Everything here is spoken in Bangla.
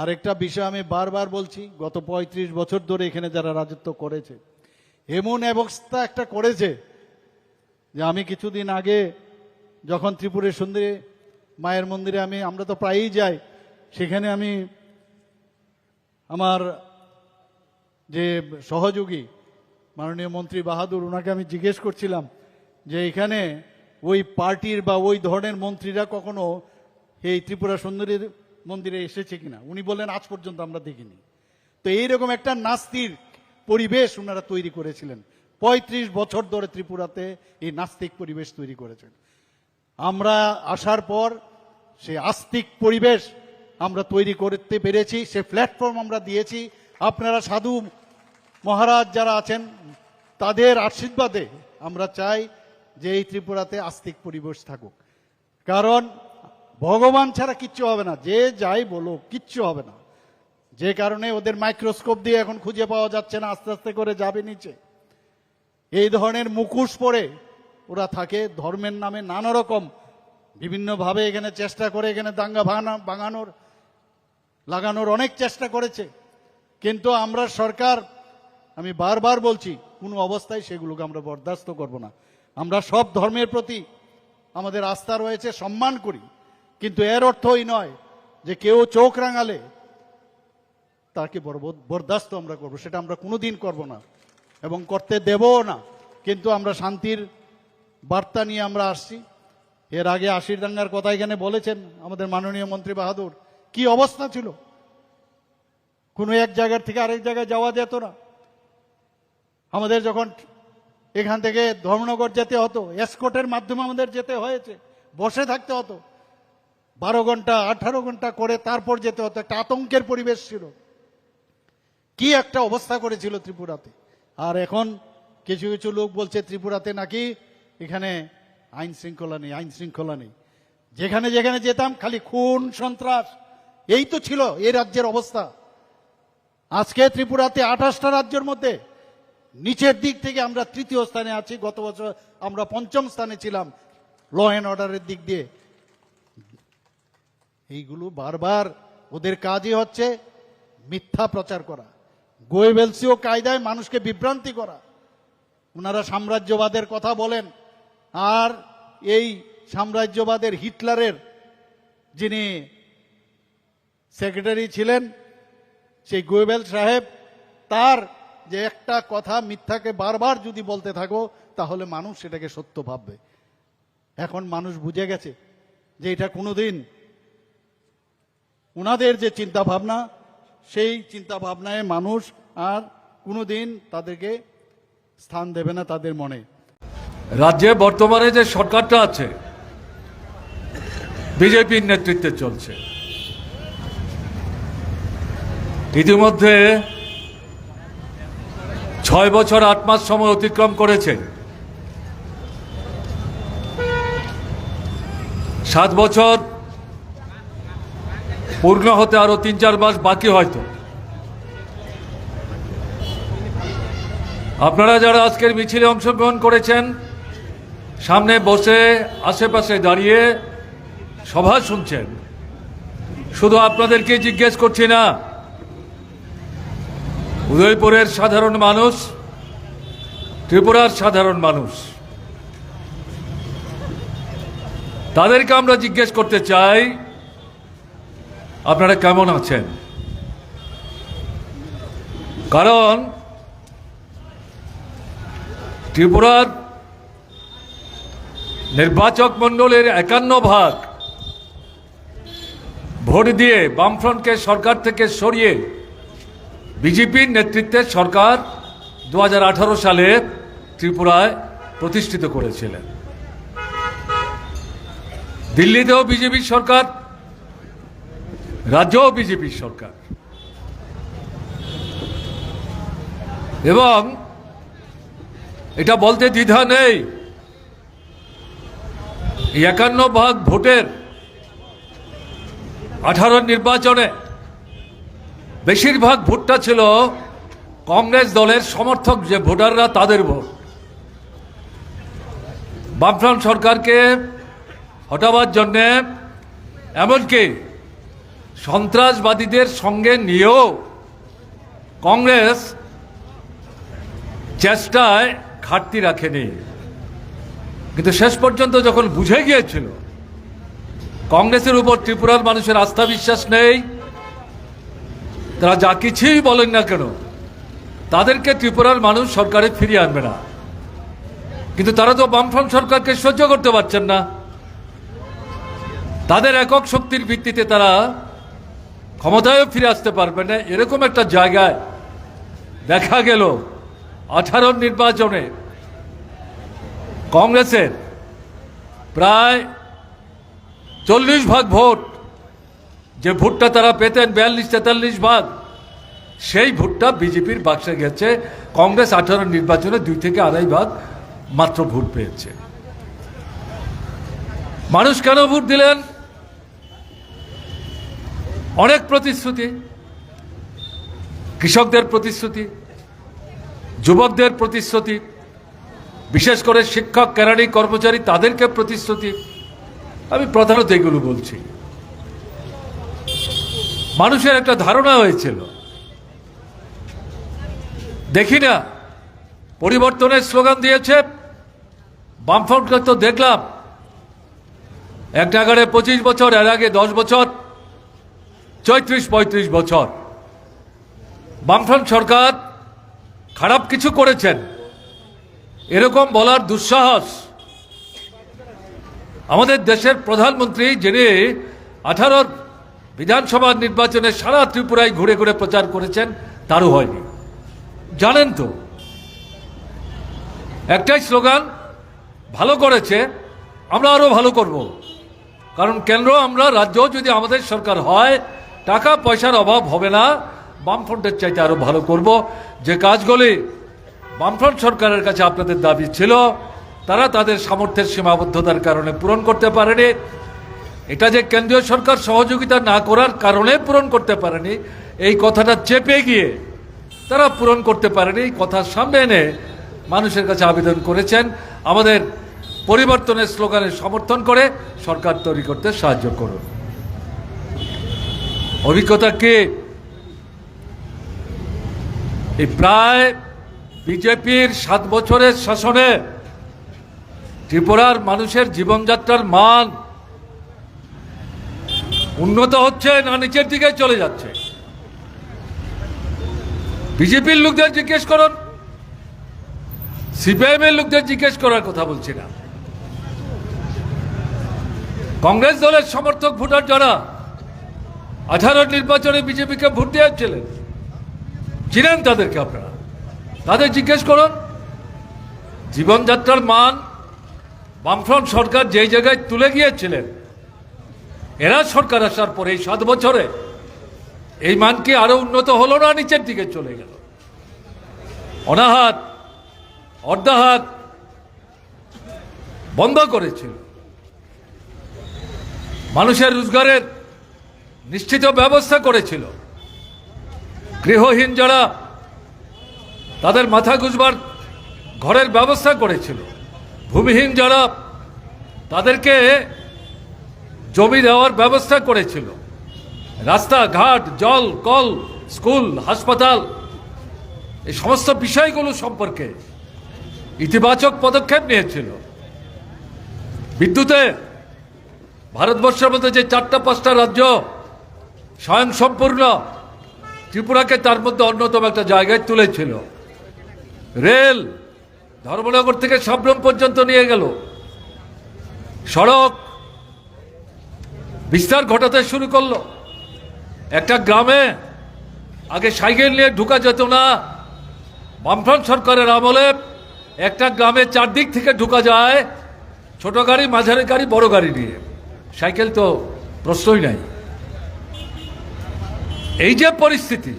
আরেকটা বিষয় আমি বারবার বলছি, গত পঁয়ত্রিশ বছর ধরে এখানে যারা রাজত্ব করেছে, এমন অবস্থা একটা করেছে যে আমি কিছুদিন আগে যখন ত্রিপুরের সুন্দরী মায়ের মন্দিরে আমি, আমরা তো প্রায়ই যাই, সেখানে আমি আমার যে সহযোগী মাননীয় মন্ত্রী বাহাদুর ওনাকে আমি জিজ্ঞেস করছিলাম যে এখানে ওই পার্টির বা ওই ধরনের মন্ত্রীরা কখনো এই ত্রিপুরা সুন্দরীর মন্দিরে এসেছে কিনা? উনি বললেন, আজ পর্যন্ত আমরা দেখিনি। তো এইরকম একটা নাস্তিক পরিবেশ ওনারা তৈরি করেছিলেন। পঁয়ত্রিশ বছর ধরে ত্রিপুরাতে এই নাস্তিক পরিবেশ তৈরি করেছেন। আমরা আসার পর সে আস্তিক পরিবেশ আমরা তৈরি করতে পেরেছি সে প্ল্যাটফর্ম আমরা দিয়েছি। আপনারা সাধু মহারাজ যারা আছেন, তাদের আশীর্বাদে আমরা চাই যে এই ত্রিপুরাতে আস্তিক পরিবেশ থাকুক। কারণ ভগবান ছাড়া কিচ্ছু হবে না। যে যাই বলো কিচ্ছু হবে না। যে কারণে ওদের মাইক্রোস্কোপ দিয়ে এখন খুঁজে পাওয়া যাচ্ছে না, আস্তে আস্তে করে যাবে নিচে। এই ধরনের মুখোশ পরে ওরা থাকে ধর্মের নামে নানা রকম, বিভিন্নভাবে এখানে চেষ্টা করে, এখানে দাঙ্গা ভাঙা, ভাঙানোর, লাগানোর অনেক চেষ্টা করেছে। কিন্তু আমরা সরকার, আমি বারবার বলছি, কোনো অবস্থায় সেগুলোকে আমরা বরদাস্ত করব না। আমরা সব ধর্মের প্রতি আমাদের আস্থা রয়েছে, সম্মান করি। কিন্তু এর অর্থই নয় যে কেউ চোখ রাঙালে তাকে বরদাস্ত আমরা করব, সেটা আমরা কোনোদিন করব না। এবং করতে দেবও না। কিন্তু আমরা শান্তির বার্তা নিয়ে আমরা আসছি। এর আগে আশির দাঙ্গার কথা এখানে বলেছেন আমাদের মাননীয় মন্ত্রী বাহাদুর। কি অবস্থা ছিল? কোনো এক জায়গার থেকে আরেক জায়গায় যাওয়া যেত না। আমাদের যখন এখান থেকে ধর্মনগর যেতে হতো এসকোটের মাধ্যমে আমাদের যেতে হয়েছে, বসে থাকতে হতো। বারো ঘণ্টা, আঠারো ঘণ্টা করে তারপর যেতে হতো। একটা আতঙ্কের পরিবেশ ছিল। কি একটা অবস্থা করেছিল ত্রিপুরাতে। আর এখন কিছু কিছু লোক বলছে ত্রিপুরাতে নাকি এখানে আইন শৃঙ্খলা নেই, আইন শৃঙ্খলা নেই। যেখানে যেখানে যেতাম, খালি খুন, সন্ত্রাস, এই তো ছিল, এই রাজ্যের অবস্থা। আজকে ত্রিপুরাতে আঠাশটা রাজ্যের মধ্যে নিচের দিক থেকে আমরা তৃতীয় স্থানে আছি। গত বছর আমরা পঞ্চম স্থানে ছিলাম ল অ্যান্ড অর্ডারের দিক দিয়ে। এইগুলো বারবার ওদের কাজই হচ্ছে মিথ্যা প্রচার করা। গোয়েবেলসিও কায়দায় মানুষকে বিভ্রান্তি করা। ওনারা সাম্রাজ্যবাদের কথা বলেন। আর এই সাম্রাজ্যবাদের হিটলারের যিনি সেক্রেটারি ছিলেন, সেই গোয়েবেল সাহেব, তার যে একটা কথা মিথ্যাকে বারবার যদি বলতে থাকো, তাহলে মানুষ সেটাকে সত্য ভাববে। এখন মানুষ বুঝে গেছে যে এটা কোনোদিন ওনাদের যে চিন্তা ভাবনা সেই চিন্তা ভাবনায় মানুষ আর কোনোদিন তাদেরকে স্থান দেবে না তাদের মনে। রাজ্যে বর্তমানে যে সরকারটা আছে, বিজেপির নেতৃত্বে চলছে। ইতিমধ্যে ছয় বছর আট মাস সময় অতিক্রম করেছে। সাত বছর পূর্ণ হতে আরও তিন চার মাস বাকি হয়তো। আপনারা যারা আজকের মিছিলে অংশগ্রহণ করেছেন, সামনে বসে, আশেপাশে দাঁড়িয়ে সভা শুনছেন। শুধু আপনাদেরকে জিজ্ঞেস করছি না, উদয়পুরের সাধারণ মানুষ, ত্রিপুরার সাধারণ মানুষ, তাদেরকে আমরা জিজ্ঞেস করতে চাই আপনারা কেমন আছেন? কারণ ত্রিপুরার নির্বাচক মণ্ডলের একান্ন ভাগ ভোট দিয়ে বামফ্রন্টকে সরকার থেকে সরিয়ে বিজেপির নেতৃত্বে সরকার দু হাজার আঠারো সালে ত্রিপুরায় প্রতিষ্ঠিত করেছিলেন। দিল্লিতেও বিজেপির সরকার রাজ্যও বিজেপির সরকার। এবং এটা বলতে দ্বিধা নেই। একান্ন ভাগ ভোটের আঠারো নির্বাচনে বেশিরভাগ ভোটটা ছিল কংগ্রেস দলের সমর্থক যে ভোটাররা তাদের ভোট। বামফ্রন্ট সরকারকে হটাবার জন্যে এমনকি সন্ত্রাসবাদীদের সঙ্গে নিয়েও কংগ্রেস চেষ্টায় ঘাটতি রাখেনি। কিন্তু শেষ পর্যন্ত যখন বুঝে গিয়েছিল, কংগ্রেসের উপর ত্রিপুরার মানুষের আস্থা বিশ্বাস নেই, তারা যা কিছুই বলেন না কেন, তাদেরকে ত্রিপুরার মানুষ সরকারে ফিরিয়ে আনবে না। কিন্তু তারা তো বামফ্রন্ট সরকারকে সহ্য করতে পারছেন না। তাদের একক শক্তির ভিত্তিতে তারা ক্ষমতায়ও ফিরে আসতে পারবে না। এরকম একটা জায়গায় দেখা গেল আঠারোর নির্বাচনে কংগ্রেসের প্রায় চল্লিশ ভাগ ভোট যে ভোটটা তারা পেতেন, বিয়াল্লিশ, তেতাল্লিশ ভাগ, সেই ভোটটা বিজেপির বাক্সে গেছে। কংগ্রেস আঠারো নির্বাচনে দুই থেকে আড়াই ভাগ মাত্র ভোট পেয়েছে। মানুষ কেন ভোট দিলেন? অনেক প্রতিশ্রুতি, কৃষকদের প্রতিশ্রুতি, যুবকদের প্রতিশ্রুতি, বিশেষ করে শিক্ষক, কেরানি কর্মচারী তাদেরকে প্রতিশ্রুতি। আমি প্রধানত এগুলো বলছি। মানুষের একটা ধারণা হয়েছিল। দেখি না, পরিবর্তনের স্লোগান দিয়েছে, বামফ্রন্টকে তো দেখলাম। এক জায়গায় পঁচিশ বছর, এর আগে দশ বছর চৈত্রিশ পঁয়ত্রিশ বছর। বামফ্রন্ট সরকার খারাপ কিছু করেছেন। এরকম বলার দুঃসাহস। আমাদের দেশের প্রধানমন্ত্রী যিনি আঠারোর বিধানসভা নির্বাচনে সারা ত্রিপুরায় ঘুরে ঘুরে প্রচার করেছেন, তারও হয়নি। জানেন তো, একটাই স্লোগান, ভালো করেছে, আমরা আরও ভালো করব। কারণ কেন্দ্র, আমরা, রাজ্য যদি আমাদের সরকার হয় টাকা পয়সার অভাব হবে না। বামফ্রন্টের চাইতে আরও ভালো করব। যে কাজগুলি বামফ্রন্ট সরকারের কাছে আপনাদের দাবি ছিল, তারা তাদের সামর্থ্যের সীমাবদ্ধতার কারণে পূরণ করতে পারেনি। এটা যে কেন্দ্রীয় সরকার সহযোগিতা না করার কারণে পূরণ করতে পারেনি, এই কথাটা চেপে গিয়ে তারা পূরণ করতে পারেনি। এই কথা সামনে এনে মানুষের কাছে আবেদন করেছেন। আমাদের পরিবর্তনের স্লোগানে সমর্থন করে সরকার তৈরি করতে সাহায্য করুন। অভিজ্ঞতা কি? এই প্রায় বিজেপির সাত বছরের শাসনে ত্রিপুরার মানুষের জীবনযাত্রার মান উন্নত হচ্ছে না নিচের দিকে চলে যাচ্ছে? বিজেপির লোকদের জিজ্ঞেস করুন। সিপিআইএম এর লোকদের জিজ্ঞেস করার কথা বলছি না। কংগ্রেস দলের সমর্থক ভোটার যারা আঠারো নির্বাচনে বিজেপিকে ভোট দিয়েছিলেন চিনেন তাদেরকে আপনারা। তাদের জিজ্ঞেস করুন, জীবনযাত্রার মান বামফ্রন্ট সরকার যেই জায়গায় তুলে গিয়েছিলেন, এরা সরকার আসার পরে এই সাত বছরে এই মান কি আরও উন্নত হলো না নিচের দিকে চলে গেল? অনাহাত, অর্ধাহাত বন্ধ করেছিল। মানুষের রোজগারের নিশ্চিত ব্যবস্থা করেছিল। গৃহহীন যারা, তাদের মাথা গুজবার ঘরের ব্যবস্থা করেছিল। ভূমিহীন যারা, তাদেরকে জমি দেওয়ার ব্যবস্থা করেছিল। রাস্তাঘাট, জল, কল, স্কুল, হাসপাতাল, এই সমস্ত বিষয়গুলো সম্পর্কে ইতিবাচক পদক্ষেপ নিয়েছিল। বিদ্যুতে ভারতবর্ষের মধ্যে যে চারটা পাঁচটা রাজ্য স্বয়ং সম্পূর্ণ ত্রিপুরাকে তার মধ্যে অন্যতম একটা জায়গায় তুলেছিল। রেল ধর্মনগর থেকে সাবরম পর্যন্ত নিয়ে গেল। সড়ক বিস্তার ঘটাতে শুরু করল। একটা গ্রামে আগে সাইকেল নিয়ে ঢুকা যেত না। বামফ্রন্ট সরকারের আমলে একটা গ্রামে চারদিক থেকে ঢুকা যায় ছোট গাড়ি, মাঝারি গাড়ি, বড় গাড়ি নিয়ে। সাইকেল তো প্রশ্নই নাই। এই যে পরিস্থিতি